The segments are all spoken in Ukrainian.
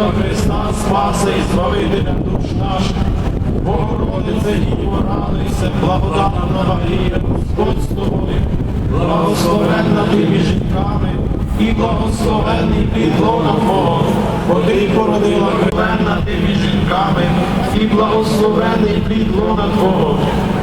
породила Христа, Спаса і Збавителя душ наших. Богородице, Діво, радуйся, благодатна Марія, Господь з тобою, благословенна ти між жінками, і благословенний плід лона Твого, бо ти породила Христа, ти між жінками, і благословенний плід лона Твого,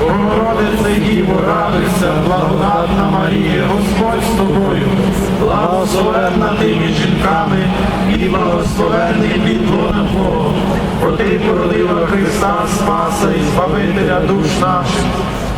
Богородице, Діво, радуйся, благодатна Марія, Господь з тобою, благословенна ти між жінками, і благословений від лона Твого, бо ти породила Христа, Спаса і Збавителя душ наших.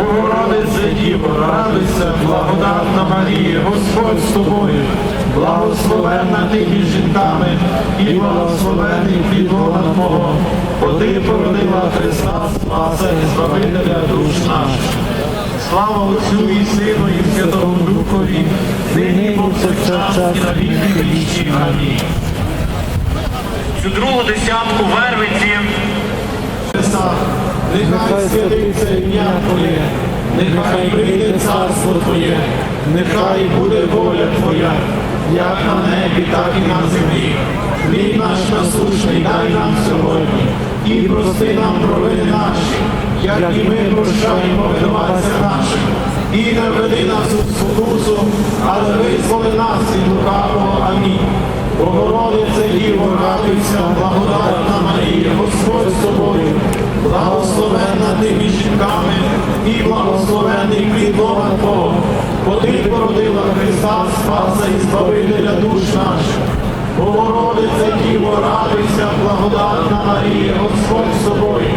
Богородице, Діво, радуйся, благодатна Марія, Господь з тобою, благословенна ти між жінками, і благословений плід лона Твого, бо ти породила Христа, Спаса і Збавителя душ наших. Слава Отцю і Сину, і Святому Духові, нині повсякчас і на віки вічні. Амінь. Цю другу десятку вервиці нехай святиться ім'я Твоє, нехай прийде царство Твоє, нехай буде воля Твоя, як на небі, так і на землі. Хліб наш насущний дай нам сьогодні, і прости нам провини наші, як і ми прощаємо винуватцям нашим. І не веди нас у спокусу, але визволи нас від лукавого. Амінь. Богородице, Діво, радуйся, благодатна Марія, Господь з тобою, благословенна ти жінками, і благословений плід лона Твого, бо ти породила Христа, Спаса і Збавителя душ наших. Богородице, Діво, радуйся, благодатна Марія, Господь з тобою,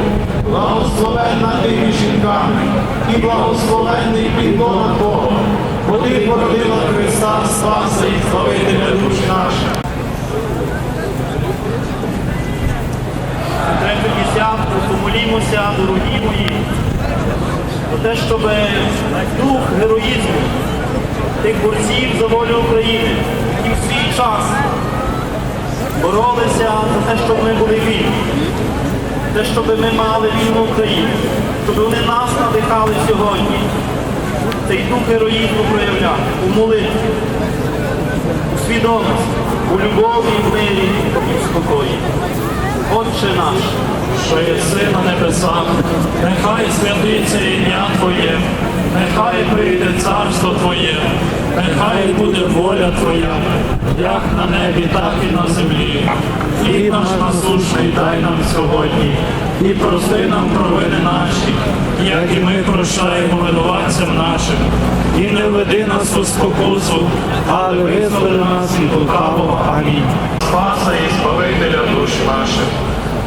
благословенна ти між жінками, і благословенний плід лона Твого, бо ти породила Христа, Спаса і Збавителя душ наших. третю десятку, помолімося, дорогі мої, про те, щоб дух героїзму тих борців за волю України, які в свій час боролися за те, щоб ми були вільні, те, щоб ми мали вільну Україну, щоб вони нас надихали сьогодні. Цей дух героїзму проявляти у молитві, у свідомості, у любові, в мирі і в спокої. Отче наш, що єси на небесах, нехай святиться ім'я Твоє, нехай прийде царство Твоє, нехай буде воля Твоя, як на небі, так і на землі. Хліб наш насущний дай нам сьогодні, і прости нам провини наші, як і ми прощаємо винуватцям нашим. І не веди нас у спокусу, але визволи нас від лукавого. Амінь. Спаса і Збавителя душ наших.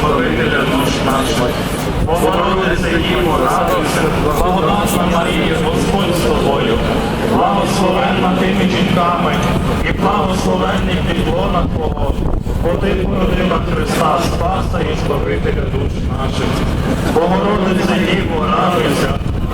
Збавителя душ наших. Богородице, Діво, радуйся, благодатна Марія, Господь з тобою, благословенна тими жінками, і благословенний підлона Твого, бо ти породила Христа, Спаса і Збавителя душ наших. Богородице, Діво, радуйся,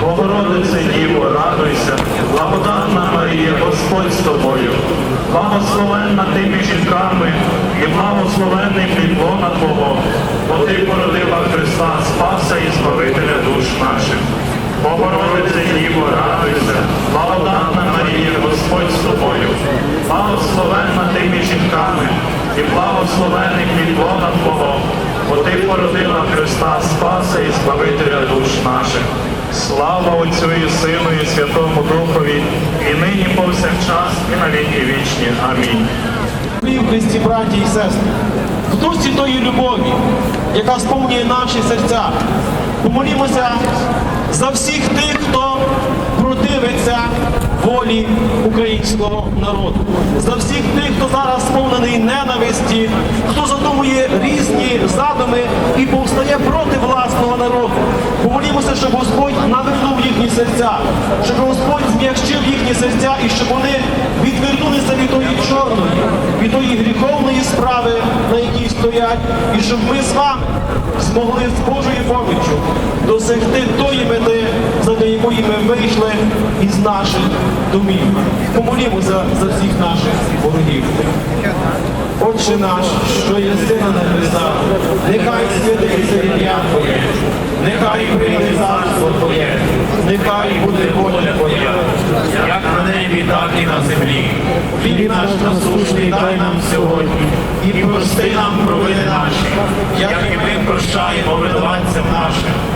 Богородице, Діво, радуйся, благодатна Марія, Господь з тобою, благословенна тими жінками і благословенний підлона Твого, бо ти породила Христа Спаса і Збавителя душ наших. Богородице, Діво, радуйся, благодатна Марія, Господь з тобою, благословенна тими жінками і благословенний підлона Твого, бо ти породила Христа Спаса і Збавителя душ наших. Слава Отцю і Сину і Святому Духові, і нині і вічні. Амінь. Христі, браті і сестри, в дусі тої любові, яка сповнює наші серця, помолімося за всіх тих, хто противиться волі українського народу, за всіх тих, хто зараз сповнений ненависті, хто задумує різні задуми і повстає проти власного народу. Помолімося, щоб Господь навернув їхні серця, щоб Господь зм'якшив їхні серця і щоб вони відвернулися від тої чорної, від тої гріховної справи, на якій стоять, і щоб ми з вами змогли з Божою поміччю досягти тої мети, заради якої ми вийшли із наших домів. Помолімося за всіх наших ворогів. Отче наш, що є сина на небесах, нехай святиться ім'я Твоє, нехай прийде царство Твоє, нехай буде воля Твоя, як на небі, так і на землі. Хліб наш насущний дай нам сьогодні, і прости нам провини наші, як і ми прощаємо винуватцям нашим.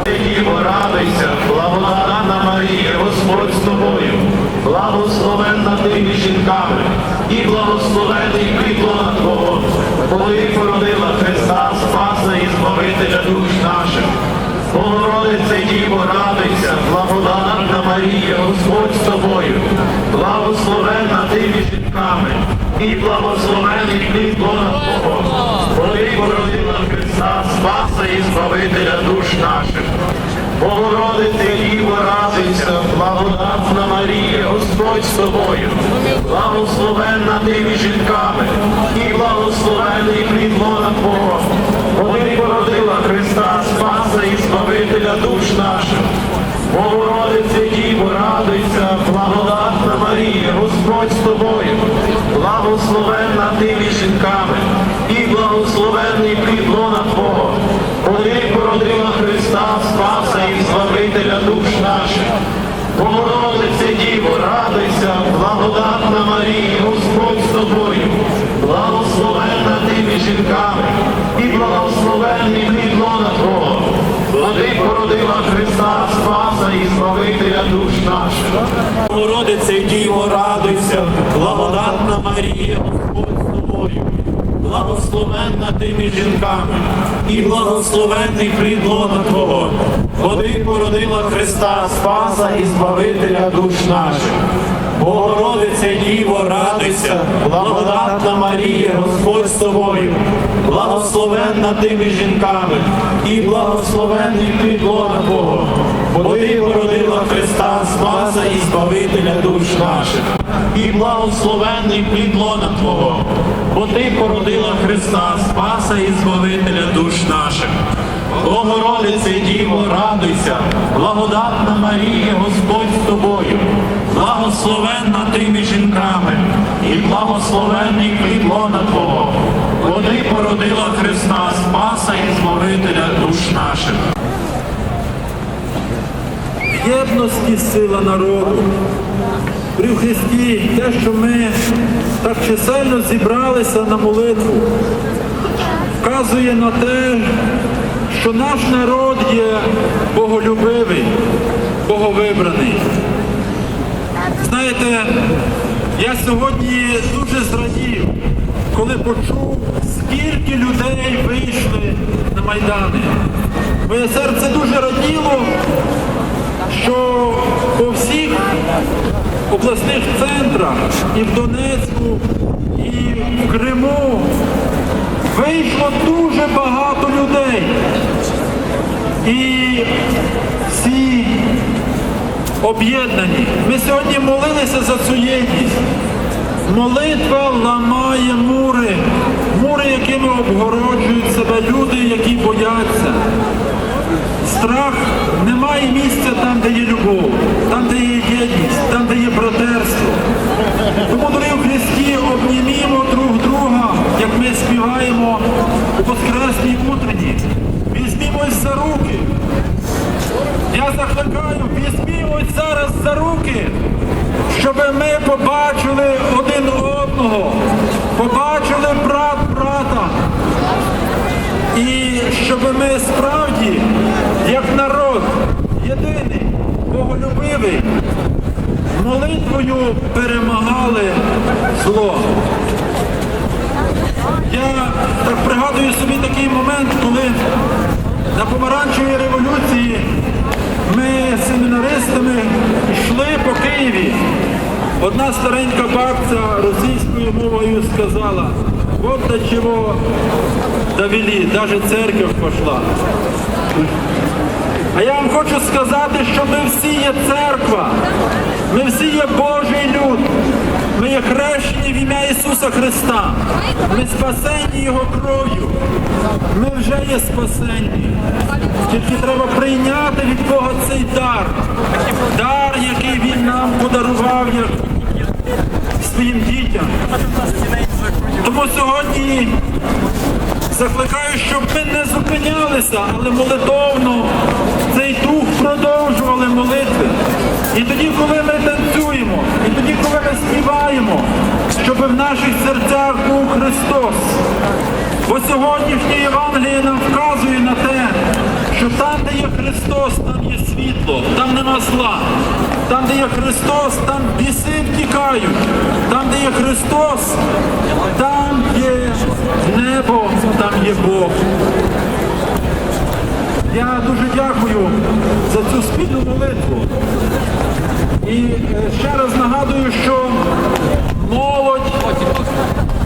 І благословений плід лона Твого, бо породила Христа, Спаса і Збавителя душ наших. Богородице Діво, радуйся, благодатна Марія, Господь з тобою, благословенна ти жінками, і благословений плід лона Твого, бо ти породила Христа, Спаса і Збавителя душ наших. Богородице породила Христа, Спаса і Збавителя душ наших. Богородице Діво, радуйся, благодатна Марія, Господь з тобою, благословенна ти між жінками, і благословенний плід Твого, бо ти породила Христа, Спаса і Збавителя душ наших. Богородице Діво, радуйся, благодатна Марія, Господь з тобою, благословенна ти між жінками, і благословенний плід лона Твого, бо ти породила Христа, Спаса і Збавителя душ наших, і благословенний плід лона Твого, бо ти породила Христа, Спаса і Збавителя душ наших. Богородице Діво, радуйся, благодатна Марія, Господь з тобою, благословенна ти між жінками, і благословенний плід лона Твого, бо води породила Христа, Спаса і Збавителя душ наших. В єдності сила народу. При Христі те, що ми так чисельно зібралися на молитву, вказує на те, що наш народ є боголюбивий, боговибраний. Знаєте, я сьогодні дуже зрадів, коли почув, скільки людей вийшли на Майдани. Моє серце дуже раділо, що по всіх обласних центрах і в Донецьку, і в Криму вийшло дуже багато людей. І всі об'єднані. Ми сьогодні молилися за цю єдність. Молитва ламає мури, мури, якими обгороджують себе люди, які бояться. Страх не має місця там, де є любов, там, де є єдність, там, де є братерство. Тому, дорогі в Христі, обнімімо друг друга, як ми співаємо у Воскресній утренні. Візьмімось за руки. Я закликаю, візьмімось зараз за руки, щоб ми побачили один одного, побачили брат брата. І щоб ми справді, як народ, єдиний, боголюбивий, молитвою перемагали зло. Я так пригадую собі такий момент, коли на помаранчевій революції ми з семінаристами йшли по Києві. Одна старенька бабця російською мовою сказала, от до чого довели, навіть церква пішла. А я вам хочу сказати, що ми всі є церква, ми всі є Божий люд, ми є хрещені в ім'я Ісуса Христа, ми спасені Його кров'ю, ми вже є спасені. Тільки треба прийняти від Бога цей дар, дар, який Він нам подарував як своїм дітям. Тому сьогодні закликаю, щоб ми не зупинялися, але молитовно цей дух продовжували молитви. І тоді, коли ми танцюємо, і тоді, коли ми співаємо, щоб в наших серцях був Христос. Бо сьогоднішнє Євангеліє нам вказує на те, що там, де є Христос, там є світло, там нема зла. Там, де є Христос, там біси втікають. Там, де є Христос, там є небо, там є Бог. Я дуже дякую за цю спільну молитву. І е, ще раз нагадую, що молодь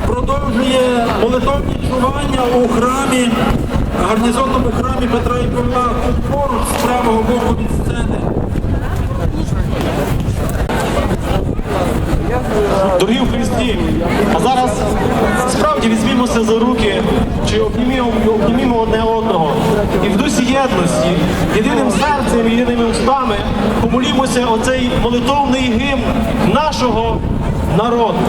продовжує молитовні чування у храмі, гарнізонному храмі Петра і Павла, тут поруч з правого боку від сцени. Дорогі в Христі, а зараз справді візьмімося за руки чи обнімімо, одне одного. І в дусі єдності, єдиним серцем, єдиними устами помолімося оцей молитовний гімн нашого народу.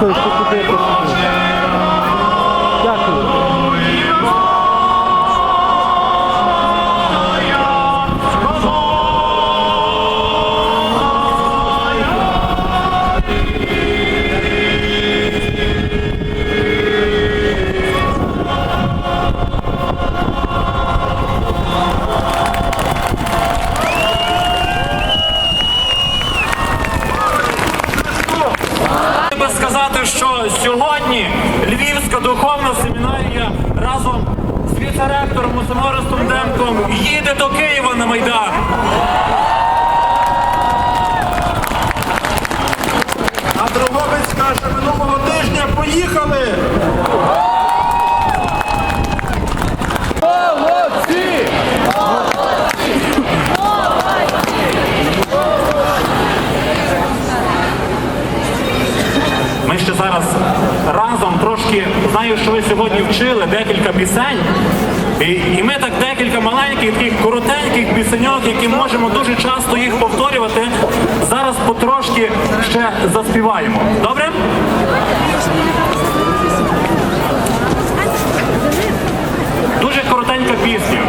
first. сьогодні Львівська духовна семінарія разом з віце-ректором Усимором Стунденком їде до Києва на Майдан. знаю, що ви сьогодні вчили декілька пісень. І, і ми так декілька маленьких, таких коротеньких пісеньок, які можемо дуже часто їх повторювати, зараз потрошки ще заспіваємо. Добре? Дуже коротенька пісня.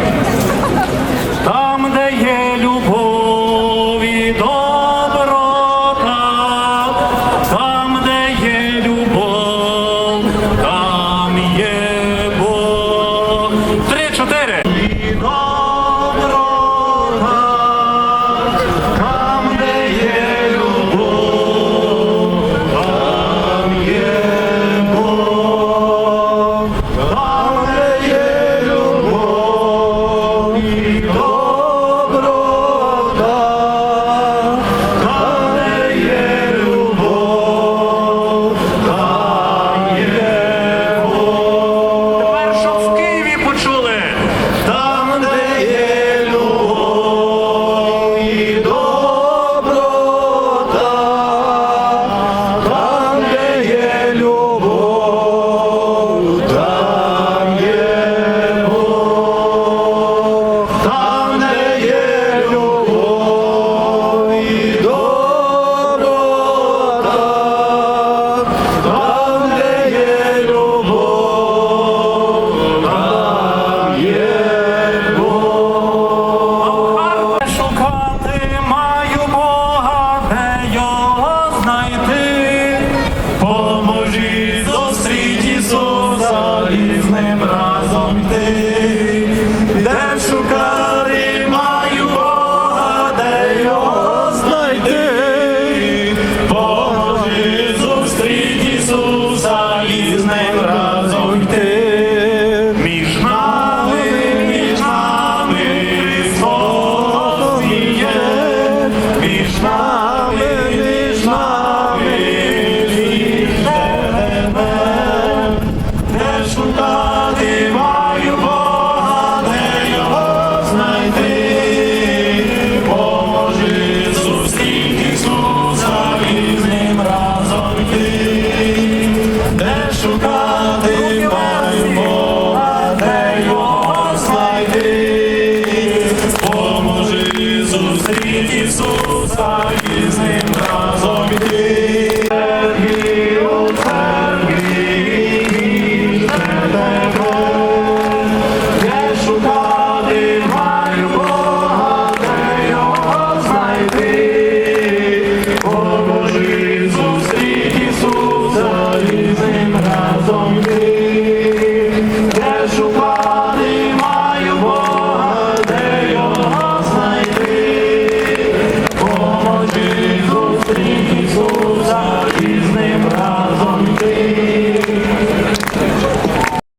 ним разом іти.